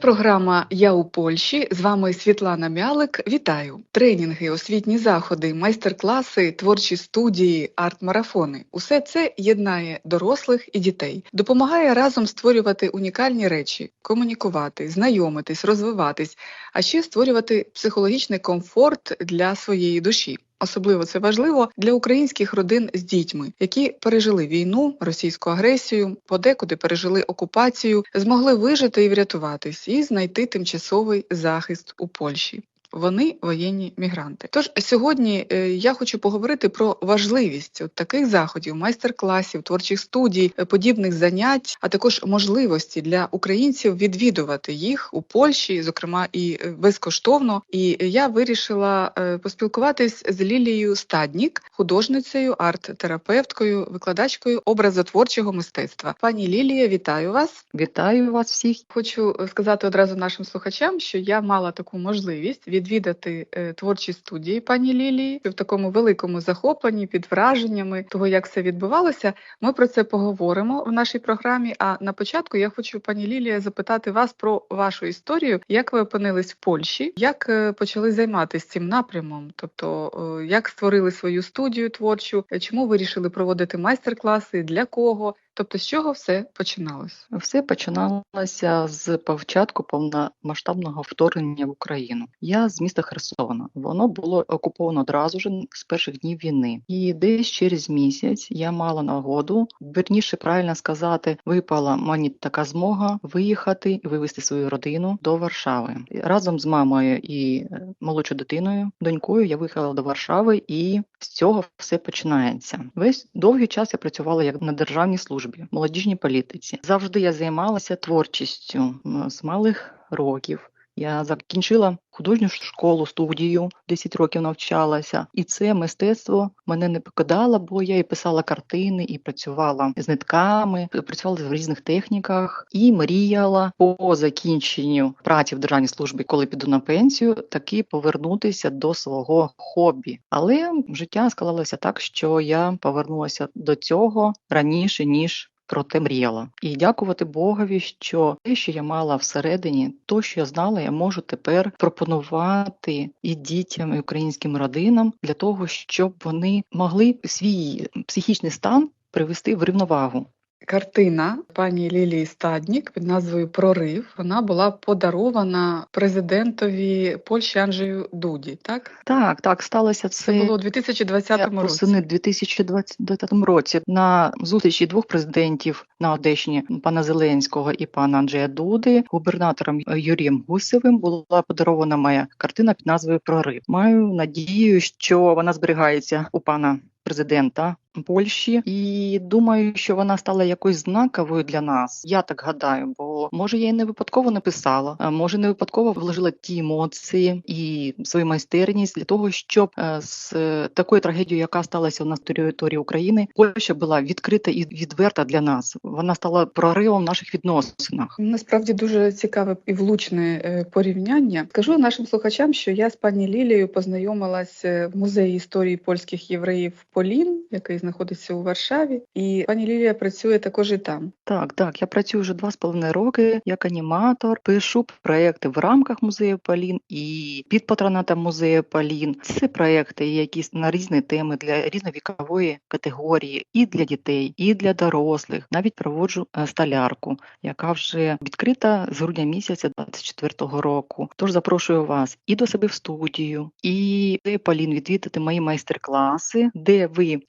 Програма Я у Польщі. З вами Світлана Мялик. Вітаю! Тренінги, освітні заходи, майстер-класи, творчі студії, арт-марафони усе це єднає дорослих і дітей, допомагає разом створювати унікальні речі, комунікувати, знайомитись, розвиватись, а ще створювати психологічний комфорт для своєї душі. Особливо це важливо для українських родин з дітьми, які пережили війну, російську агресію, подекуди пережили окупацію, змогли вижити і врятуватись, і знайти тимчасовий захист у Польщі. Вони воєнні мігранти. Тож сьогодні е, я хочу поговорити про важливість от таких заходів, майстер-класів, творчих студій, е, подібних занять, а також можливості для українців відвідувати їх у Польщі, зокрема і е, безкоштовно. І я вирішила поспілкуватись з Лілією Стаднік, художницею, арт-терапевткою, викладачкою образотворчого мистецтва. Пані Лілія, вітаю вас! Вітаю вас всіх! Хочу сказати одразу нашим слухачам, що я мала таку можливість від відвідати е, творчі студії пані Лілії в такому великому захопленні під враженнями того, як все відбувалося. Ми про це поговоримо в нашій програмі. А на початку я хочу, пані Лілія, запитати вас про вашу історію, як ви опинились в Польщі, як е, почали займатися цим напрямом, тобто е, як створили свою студію творчу, чому вирішили проводити майстер-класи, для кого. Тобто з чого все починалось? Все починалося з початку повномасштабного вторгнення в Україну. Я з міста Херсона. Воно було окуповано одразу ж з перших днів війни. І десь через місяць я мала нагоду, верніше правильно сказати, випала мені така змога виїхати і вивезти свою родину до Варшави. Разом з мамою і е, молодшою дитиною, донькою, я виїхала до Варшави, і з цього все починається. Весь довгий час я працювала як на державній службі службі, молодіжній політиці. Завжди я займалася творчістю з малих років. Я закінчила художню школу, студію, 10 років навчалася, і це мистецтво мене не покидало, бо я і писала картини, і працювала з нитками, працювала в різних техніках і мріяла по закінченню праці в державній службі, коли піду на пенсію, таки повернутися до свого хобі. Але життя склалося так, що я повернулася до цього раніше ніж про те мріяла. І дякувати Богові, що те, що я мала всередині, то, що я знала, я можу тепер пропонувати і дітям, і українським родинам для того, щоб вони могли свій психічний стан привести в рівновагу. Картина пані Лілії Стаднік під назвою Прорив вона була подарована президентові Польщі Анджею Дуді. Так, так, так сталося це, це було у 2020 році. Восени 2020 році на зустрічі двох президентів на Одещині пана Зеленського і пана Анджея Дуди, губернатором Юрієм Гусевим була подарована моя картина під назвою Прорив. Маю надію, що вона зберігається у пана президента Польщі, і думаю, що вона стала якоюсь знаковою для нас. Я так гадаю, бо може я і не випадково написала, може не випадково вложила ті емоції і свою майстерність для того, щоб е, з такою трагедією, яка сталася у нас на території України, Польща була відкрита і відверта для нас. Вона стала проривом в наших відносинах. Насправді дуже цікаве і влучне е, порівняння. Скажу нашим слухачам, що я з пані Лілією познайомилась е, в музеї історії польських євреїв Полін, який знаходиться у Варшаві, і пані Лілія працює також і там. Так, так. Я працюю вже два з половиною роки як аніматор, пишу проекти в рамках музею Палін і під патронатом музею Палін. Це проекти, які на різні теми для різновікової категорії, і для дітей, і для дорослих. Навіть проводжу е, столярку, яка вже відкрита з грудня місяця 24-го року. Тож запрошую вас і до себе в студію, і Палін відвідати мої майстер-класи, де ви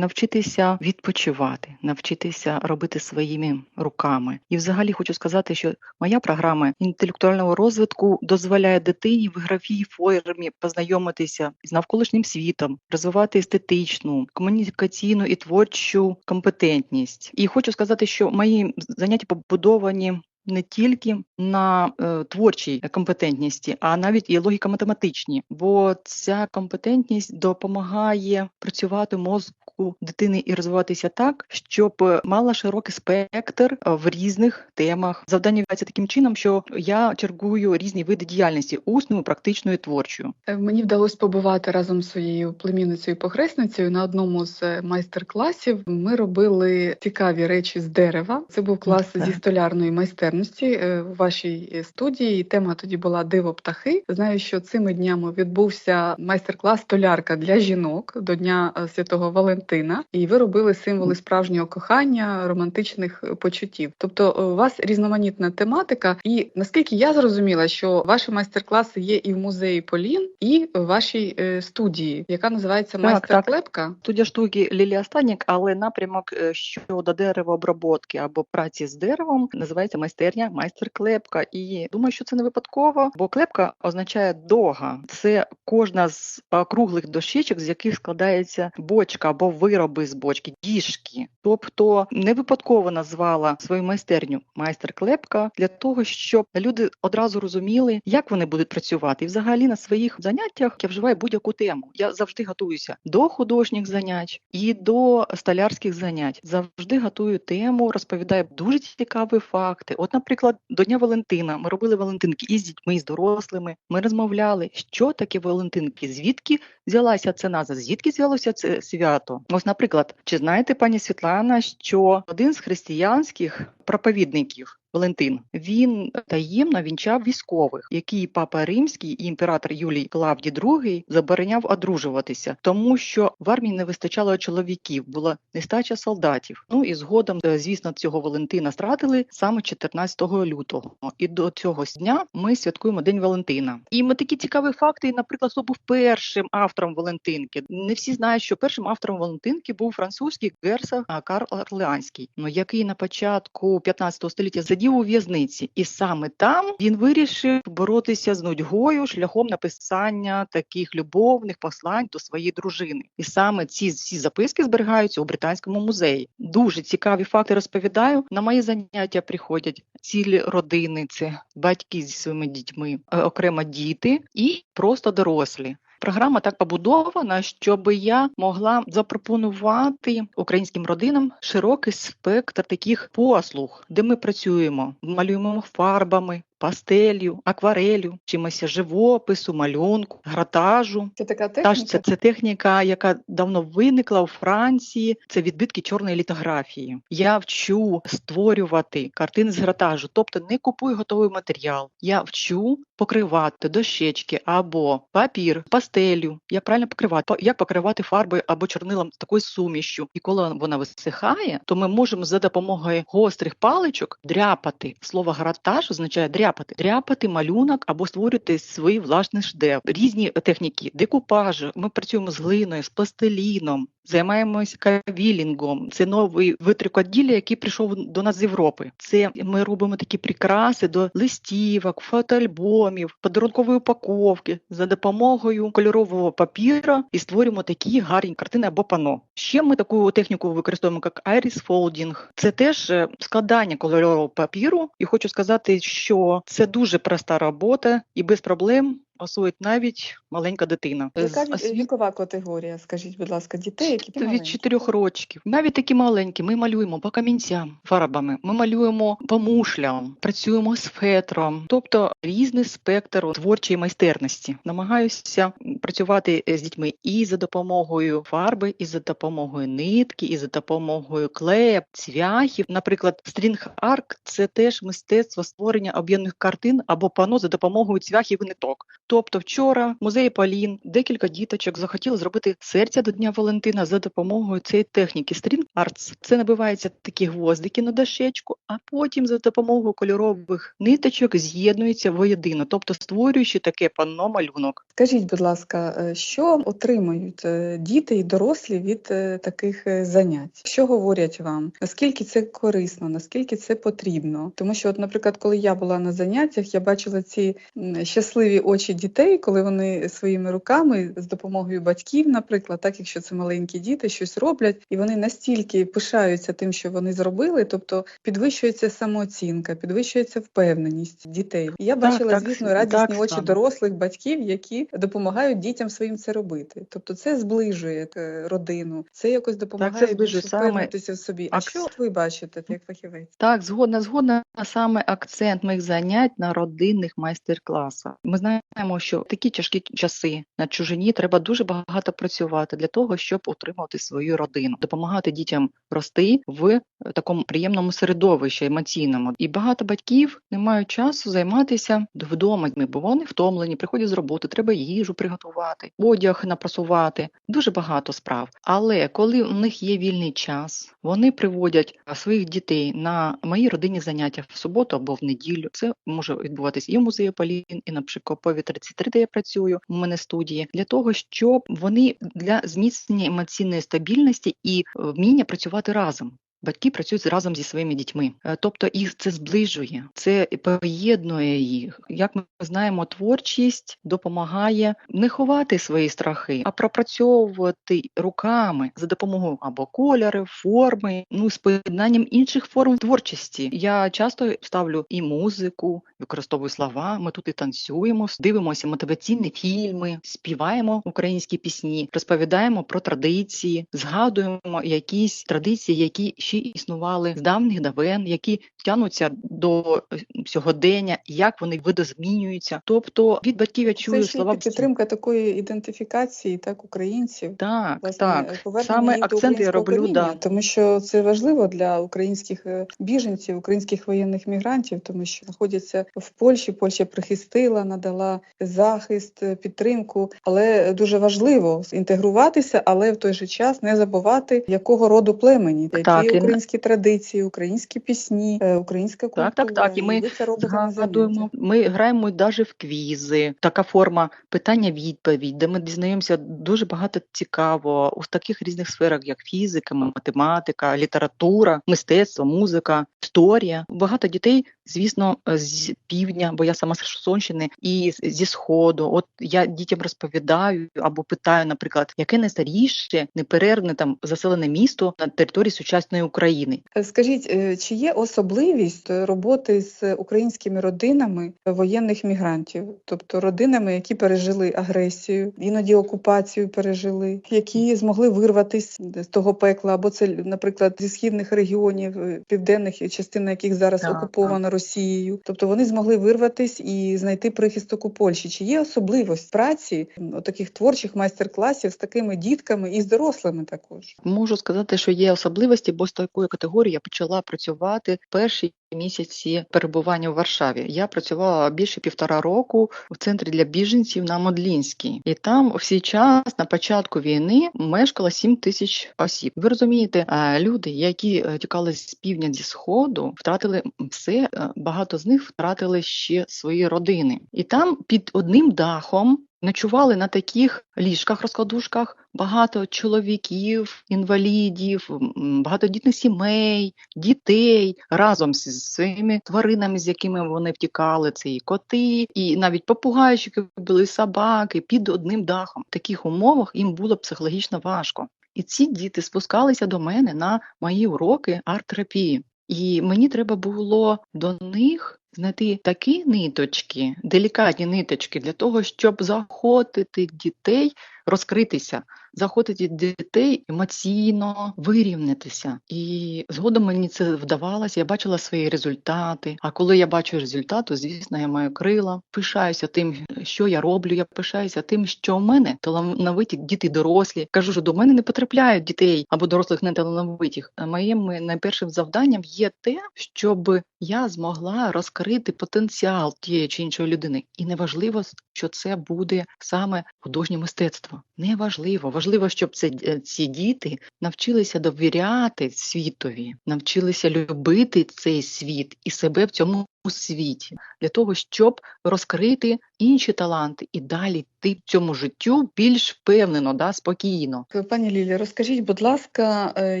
навчитеся відпочивати, навчитися робити своїми руками. І, взагалі, хочу сказати, що моя програма інтелектуального розвитку дозволяє дитині в ігровій формі познайомитися з навколишнім світом, розвивати естетичну, комунікаційну і творчу компетентність. І хочу сказати, що мої заняття побудовані не тільки на е, творчій компетентності, а навіть і логіко-математичні, бо ця компетентність допомагає працювати мозку дитини і розвиватися так, щоб мала широкий спектр е, в різних темах. Завдання відбувається таким чином, що я чергую різні види діяльності усною, практичною, творчою. Е, мені вдалося побувати разом з своєю племінницею похресницею на одному з е, майстер-класів. Ми робили цікаві речі з дерева. Це був клас так. зі столярної майстерності майстерності е, у вашій е, студії. Тема тоді була Диво птахи. Знаю, що цими днями відбувся майстер-клас столярка для жінок до Дня е, Святого Валентина, і ви робили символи справжнього кохання, романтичних почуттів. Тобто у вас різноманітна тематика, і наскільки я зрозуміла, що ваші майстер-класи є і в музеї Полін, і в вашій студії, яка називається майстер клепка. Студія штуки Лілія Станік, але напрямок щодо деревообробки або праці з деревом називається майстерня, майстер клепка. І думаю, що це не випадково, бо клепка означає дога. Це кожна з круглих дощечок, з яких складається бочка або вироби з бочки, діжки. Тобто не випадково назвала свою майстерню майстер клепка для того, щоб люди одразу розуміли, як вони будуть працювати. І взагалі на своїх заняттях я вживаю будь-яку тему. Я завжди готуюся до художніх занять і до столярських занять. Завжди готую тему, розповідаю дуже цікаві факти. От, наприклад, до Дня Валентина ми робили Валентинки і з дітьми, і з дорослими. Ми розмовляли, що таке Валентинки, звідки взялася ця назва, звідки взялося це свято. Ось, наприклад, чи знаєте, пані Світлана, що один з християнських проповідників Валентин він таємно вінчав військових, які папа римський і імператор Юлій Клавдій II забороняв одружуватися, тому що в армії не вистачало чоловіків, була нестача солдатів. Ну і згодом, е, звісно, цього Валентина стратили саме 14 лютого. І до цього дня ми святкуємо День Валентина. І ми такі цікаві факти. Наприклад, хто був першим автором Валентинки. Не всі знають, що першим автором Валентинки був французький герцог Карл Орлеанський, ну який на початку 15 століття сидів у в'язниці, і саме там він вирішив боротися з нудьгою шляхом написання таких любовних послань до своєї дружини. І саме ці всі записки зберігаються у британському музеї. Дуже цікаві факти розповідаю. На мої заняття приходять цілі родини, це батьки зі своїми дітьми, е, окремо діти і просто дорослі. Програма так побудована, щоб я могла запропонувати українським родинам широкий спектр таких послуг, де ми працюємо, малюємо фарбами, пастелью, акварелью, чимось живопису, малюнку, гратажу. Це така Та ж це, це техніка, яка давно виникла у Франції. Це відбитки чорної літографії. Я вчу створювати картини з гратажу, тобто не купую готовий матеріал. Я вчу покривати дощечки або папір, пастелю. Як правильно покривати, як покривати фарбою або чорнилом з такою сумішю. І коли вона висихає, то ми можемо за допомогою гострих паличок дряпати. Слово гратаж означає дряпати, дряпати малюнок або створювати свої власні шедевр. Різні техніки, декупажі. Ми працюємо з глиною, з пластиліном. Займаємось кавілінгом. Це новий вид який прийшов до нас з Європи. Це ми робимо такі прикраси до листівок, фотоальбомів, подарункової упаковки за допомогою кольорового папіра і створюємо такі гарні картини або пано. Ще ми таку техніку використовуємо як iris folding. Це теж е, складання кольорового папіру. І хочу сказати, що це дуже проста робота і без проблем освоїть навіть маленька дитина. Яка вікова категорія? Скажіть, будь ласка, дітей, які від маленькі? 4 рочків. Навіть такі маленькі. Ми малюємо по камінцям фарбами, ми малюємо по мушлям, працюємо з фетром, тобто різний спектр творчої майстерності. Намагаюся працювати з дітьми і за допомогою фарби, і за допомогою нитки, і за допомогою клея, цвяхів. Наприклад, стрінг-арк це теж мистецтво створення об'ємних картин або пано за допомогою цвяхів і ниток. Тобто вчора в музеї Полін декілька діточок захотіли зробити серця до Дня Валентина за допомогою цієї техніки String Arts. Це набиваються такі гвоздики на дощечку, а потім за допомогою кольорових ниточок з'єднуються воєдино, тобто створюючи таке панно малюнок. Скажіть, будь ласка, е, що отримують е, діти і дорослі від е, таких занять? Що говорять вам? Наскільки це корисно, наскільки це потрібно? Тому що, от, наприклад, коли я була на заняттях, я бачила ці щасливі очі дітей, коли вони своїми руками з допомогою батьків, наприклад, так якщо це маленькі діти, щось роблять, і вони настільки пишаються тим, що вони зробили, тобто підвищується самооцінка, підвищується впевненість дітей. І я бачила, так, звісно, радісні так очі дорослих батьків, які допомагають дітям своїм це робити. Тобто це зближує е, родину, це якось допомагає більше впевнитися в собі. А що ви бачите як фахівець? Так, згодна, згодна. Саме акцент моїх занять на родинних майстер-класах. Ми знаємо, знаємо, що такі тяжкі часи на чужині треба дуже багато працювати для того, щоб утримувати свою родину, допомагати дітям рости в е, такому приємному середовищі емоційному. І багато батьків не мають часу займатися вдома, бо вони втомлені, приходять з роботи, треба їжу приготувати, одяг напрасувати. Дуже багато справ. Але коли у них є вільний час, вони приводять своїх дітей на мої родинні заняття в суботу або в неділю. Це може відбуватися і в музеї Полін, і на Пшикові 33, де я працюю у мене студії, для того, щоб вони для зміцнення емоційної стабільності і вміння працювати разом. Батьки працюють разом зі своїми дітьми, е, тобто їх це зближує, це поєднує їх. Як ми знаємо, творчість допомагає не ховати свої страхи, а пропрацьовувати руками за допомогою або кольори, форми, ну з поєднанням інших форм творчості. Я часто ставлю і музику, використовую слова. Ми тут і танцюємо, дивимося мотиваційні фільми, співаємо українські пісні, розповідаємо про традиції, згадуємо якісь традиції, які ще існували з давніх давен, які тянуться до е, сьогодення, як вони видозмінюються. Тобто від батьків я чую Це слова підтримка такої ідентифікації, так українців. Так, Власне, так саме акцент я роблю. Да. Тому що це важливо для українських е, біженців, українських воєнних мігрантів, тому що знаходяться в Польщі. Польща прихистила, надала захист, е, підтримку, але дуже важливо інтегруватися, але в той же час не забувати якого роду племені, які українські традиції, українські пісні, е, українська культура. Так, так, так. І ми це згадуємо. Ми граємо навіть в квізи. Така форма питання-відповідь, де ми дізнаємося дуже багато цікаво у таких різних сферах, як фізика, математика, література, мистецтво, музика, історія. Багато дітей, звісно, з півдня, бо я сама з Херсонщини, і зі сходу. От я дітям розповідаю або питаю, наприклад, яке найстаріше неперервне там заселене місто на території сучасної України. Скажіть, е, чи є особливість роботи з українськими родинами воєнних мігрантів, тобто родинами, які пережили агресію, іноді окупацію пережили, які змогли вирватися з того пекла, або це, наприклад, зі східних регіонів, е, південних частина яких зараз Так, окупована Росією, тобто вони змогли вирватись і знайти прихисток у Польщі. Чи є особливість праці таких творчих майстер-класів з такими дітками і з дорослими також? Можу сказати, що є особливості, бо з такої категорії я почала працювати перші місяці перебування в Варшаві. Я працювала більше півтора року в центрі для біженців на Модлінській, і там всій час на початку війни мешкало 7 тисяч осіб. Ви розумієте, люди, які е, тікали з півдня зі сходу, втратили все. Е, багато з них втратили ще свої родини, і там під одним дахом. Ночували на таких ліжках, розкладушках багато чоловіків, інвалідів, багатодітних сімей, дітей разом з своїми тваринами, з якими вони втікали. Це і коти, і навіть попугайчики були собаки під одним дахом. В таких умовах їм було психологічно важко. І ці діти спускалися до мене на мої уроки арт-терапії. І мені треба було до них знайти такі ниточки, делікатні ниточки для того, щоб заохотити дітей розкритися, заохотити дітей емоційно вирівнятися. І згодом мені це вдавалося, я бачила свої результати. А коли я бачу результат, то, звісно, я маю крила, пишаюся тим, що я роблю. Я пишаюся тим, що в мене талановиті діти дорослі. Кажу, що до мене не потрапляють дітей або дорослих неталановитих. А моїм найпершим завданням є те, щоб я змогла розкрити потенціал тієї чи іншої людини. І неважливо, що це буде саме художнє мистецтво. Неважливо, важливо, щоб це е, ці діти навчилися довіряти світові, навчилися любити цей світ і себе в цьому у світі для того, щоб розкрити інші таланти і далі йти в цьому життю більш впевнено, да, спокійно. Пані Лілі, розкажіть, будь ласка, е,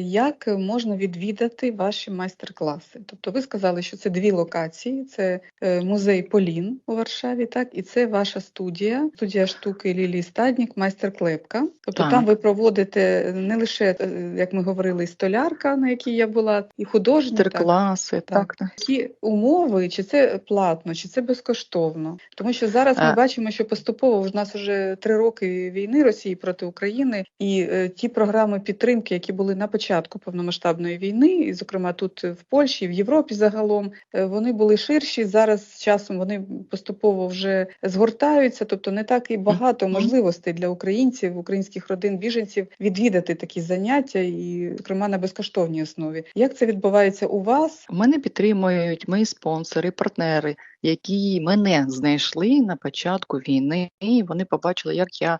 як можна відвідати ваші майстер-класи? Тобто, ви сказали, що це дві локації: це е, музей Полін у Варшаві, так і це ваша студія, студія штуки Лілії Стаднік, майстер клепка. Тобто Так. там ви проводите не лише, е, як ми говорили, столярка, на якій я була, і художня. так? Майстер-класи, так, так. Які умови чи це платно, чи це безкоштовно? Тому що зараз ми Е. бачимо, що поступово в нас вже три роки війни Росії проти України, і е, ті програми підтримки, які були на початку повномасштабної війни, і зокрема тут в Польщі, в Європі загалом, е, вони були ширші. Зараз з часом вони поступово вже згортаються, тобто не так і багато можливостей для українців, українських родин, біженців відвідати такі заняття, і зокрема на безкоштовній основі. Як це відбувається у вас? Мене підтримують мої спонсори, партнери, які мене знайшли на початку війни. І вони побачили, як я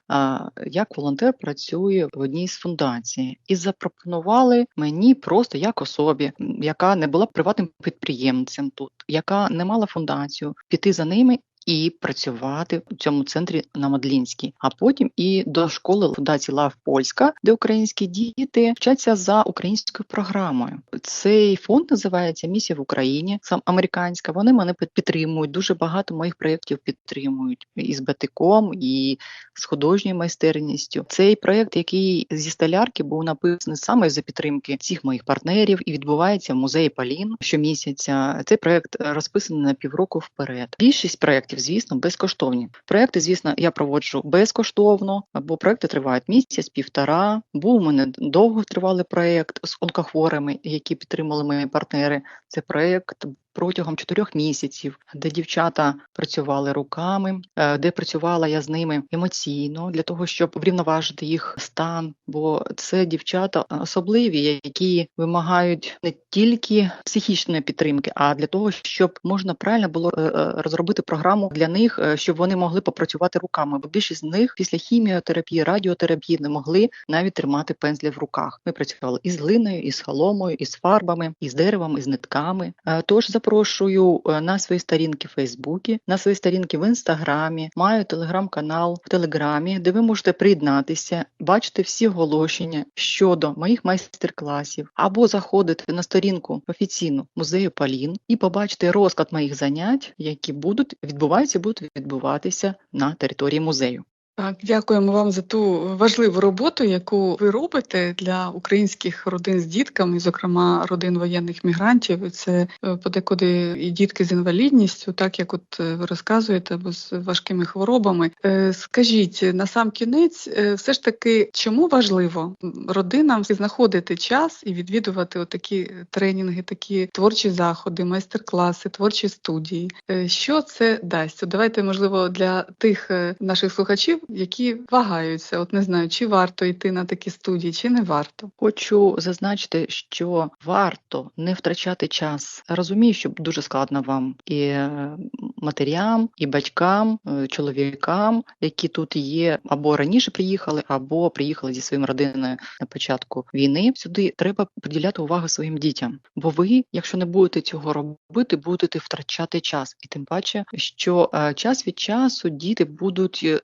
як волонтер працюю в одній з фундацій, і запропонували мені просто як особі, яка не була приватним підприємцем тут, яка не мала фундацію, піти за ними. І працювати в цьому центрі на Мадлінській, а потім і до школи фундації Лав Польська, де українські діти вчаться за українською програмою. Цей фонд називається Місія в Україні, сам американська. Вони мене підтримують. Дуже багато моїх проєктів підтримують і з батиком, і з художньою майстерністю. Цей проєкт, який зі столярки був написаний саме за підтримки всіх моїх партнерів, і відбувається в музеї Палін щомісяця. Цей проєкт розписаний на півроку вперед. Більшість проєктів, звісно, безкоштовні. Проєкти, звісно, я проводжу безкоштовно, бо проєкти тривають місяць, півтора. Був у мене довго тривалий проєкт з онкохворими, які підтримали мої партнери. Це проєкт протягом чотирьох місяців, де дівчата працювали руками, е, де працювала я з ними емоційно для того, щоб врівноважити їх стан. Бо це дівчата особливі, які вимагають не тільки психічної підтримки, а для того, щоб можна правильно було е, е, розробити програму для них, щоб вони могли попрацювати руками. Бо більшість з них після хіміотерапії, радіотерапії не могли навіть тримати пензлі в руках. Ми працювали із глиною, із соломою, із фарбами, із деревом, із нитками. Е, Тож запрошую е, на свої сторінки в Фейсбуці, на свої сторінки в інстаграмі. Маю телеграм-канал в Телеграмі, де ви можете приєднатися, бачити всі оголошення щодо моїх майстер-класів, або заходити на сторінку офіційну музею Палін і побачити розклад моїх занять, які будуть відбуваються, будуть відбуватися на території музею. Так, дякуємо вам за ту важливу роботу, яку ви робите для українських родин з дітками, зокрема родин воєнних мігрантів. Це е, подекуди і дітки з інвалідністю, так як от е, ви розказуєте, або з важкими хворобами. Е, Скажіть на сам кінець, все ж таки, чому важливо родинам знаходити час і відвідувати отакі тренінги, такі творчі заходи, майстер-класи, творчі студії? Що це дасть? Давайте, можливо, для тих наших слухачів, які вагаються, от не знаю, чи варто йти на такі студії, чи не варто. Хочу зазначити, що варто не втрачати час. Розумію, що дуже складно вам і е, матерям, і батькам, е, чоловікам, які тут є, або раніше приїхали, або приїхали зі своїм родиною на початку війни. Сюди треба приділяти увагу своїм дітям. Бо ви, якщо не будете цього робити, будете втрачати час. І тим паче, що е, час від часу діти будуть е,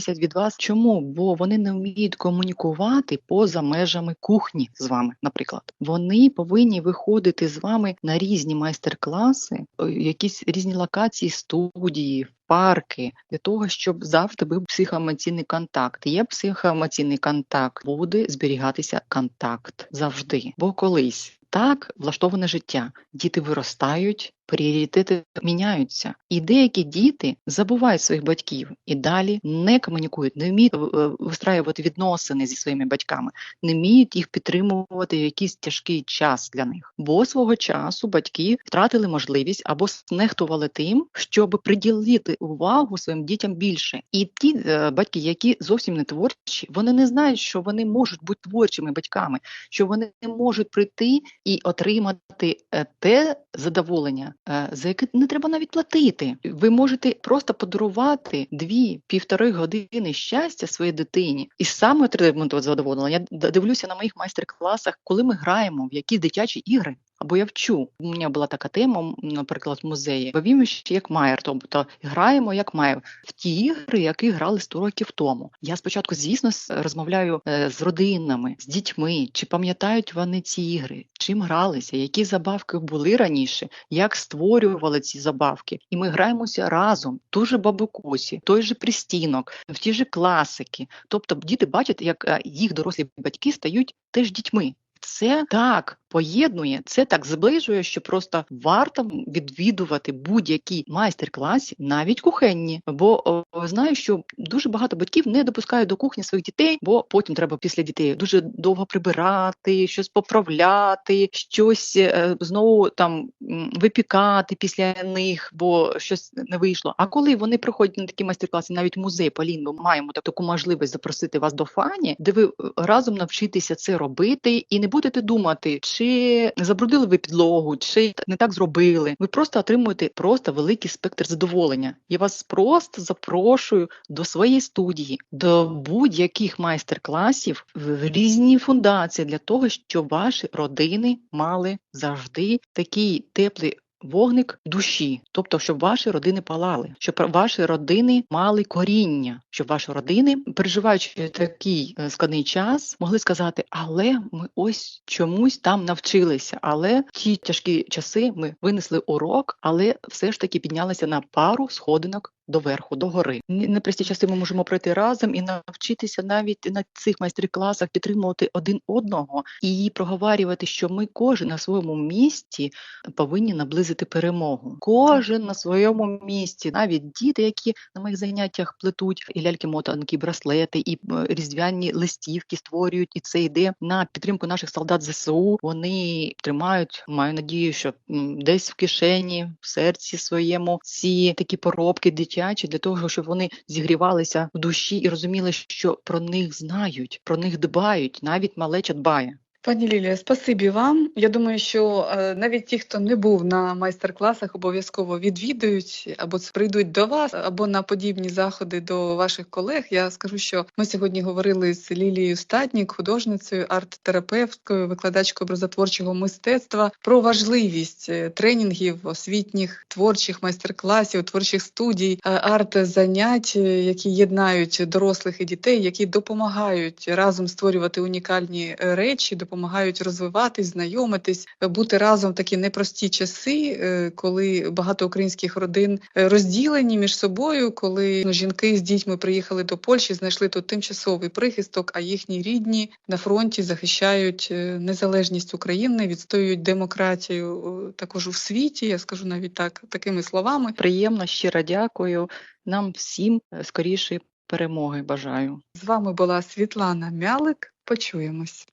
віддалятися від вас. Чому? Бо вони не вміють комунікувати поза межами кухні з вами, наприклад. Вони повинні виходити з вами на різні майстер-класи, якісь різні локації, студії. Парки для того, щоб завжди був психоемоційний контакт. Є психоемоційний контакт, буде зберігатися контакт завжди. Бо колись так влаштоване життя. Діти виростають, пріоритети міняються, і деякі діти забувають своїх батьків і далі не комунікують, не вміють е, е, вистраювати відносини зі своїми батьками, не вміють їх підтримувати в якийсь тяжкий час для них. Бо свого часу батьки втратили можливість або знехтували тим, щоб приділити увагу своїм дітям більше. І ті е, батьки, які зовсім не творчі, вони не знають, що вони можуть бути творчими батьками, що вони можуть прийти і отримати те задоволення, за яке не треба навіть платити. Ви можете просто подарувати дві-півтори години щастя своїй дитині і саме отримати задоволення. Я дивлюся на моїх майстер-класах, коли ми граємо в якісь дитячі ігри. Або я вчу. У мене була така тема, наприклад, в музеї. Бавімо ще як Майер, тобто граємо як Майер в ті ігри, які грали 100 років тому. Я спочатку, звісно, розмовляю е, з родинами, з дітьми, чи пам'ятають вони ці ігри, чим гралися, які забавки були раніше, як створювали ці забавки. І ми граємося разом, ту же бабукусі, той же пристінок, в ті ж класики. Тобто діти бачать, як е, їх дорослі батьки стають теж дітьми. Це так поєднує, це так зближує, що просто варто відвідувати будь-які майстер-класи, навіть кухенні. Бо знаю, що дуже багато батьків не допускають до кухні своїх дітей, бо потім треба після дітей дуже довго прибирати, щось поправляти, щось е, знову там випікати після них, бо щось не вийшло. А коли вони приходять на такі майстер-класи, навіть музей Полін, ми маємо таку можливість запросити вас до фані, де ви е, разом навчитеся це робити, і не будете думати, чи забрудили ви підлогу, чи не так зробили. Ви просто отримуєте просто великий спектр задоволення. Я вас просто запрошую до своєї студії, до будь-яких майстер-класів в різні фундації для того, щоб ваші родини мали завжди такий теплий. Вогник душі, тобто, щоб ваші родини палали, щоб ваші родини мали коріння, щоб ваші родини, переживаючи такий е, складний час, могли сказати, але ми ось чомусь там навчилися. Але ті тяжкі часи ми винесли урок, але все ж таки піднялися на пару сходинок до верху, до гори. Ні- Непрості часи ми можемо пройти разом і навчитися навіть на цих майстер-класах підтримувати один одного і проговорювати, що ми кожен на своєму місці повинні наблизити перемогу. Кожен на своєму місці, навіть діти, які на моїх заняттях плетуть і ляльки мотанки, браслети, і е, різдвяні листівки створюють, і це йде на підтримку наших солдат ЗСУ. Вони тримають, маю надію, що десь в кишені, в серці своєму ці такі поробки дитячі для того, щоб вони зігрівалися в душі і розуміли, що про них знають, про них дбають, навіть малеча дбає. Пані Лілія, спасибі вам. Я думаю, що е, навіть ті, хто не був на майстер-класах, обов'язково відвідують або прийдуть до вас, або на подібні заходи до ваших колег. Я скажу, що ми сьогодні говорили з Лілією Статнік, художницею, арт-терапевткою, викладачкою образотворчого мистецтва про важливість е, тренінгів, освітніх творчих майстер-класів, творчих студій, е, арт-занять, які єднають дорослих і дітей, які допомагають разом створювати унікальні речі, допомагають розвиватись, знайомитись, е, бути разом в такі непрості часи, е, коли багато українських родин е, розділені між собою, коли ну, жінки з дітьми приїхали до Польщі, знайшли тут тимчасовий прихисток, а їхні рідні на фронті захищають незалежність України, відстоюють демократію також у світі. Я скажу навіть так такими словами. Приємно, щиро дякую. Нам всім е, скорішої перемоги бажаю. З вами була Світлана Мялик. Почуємось.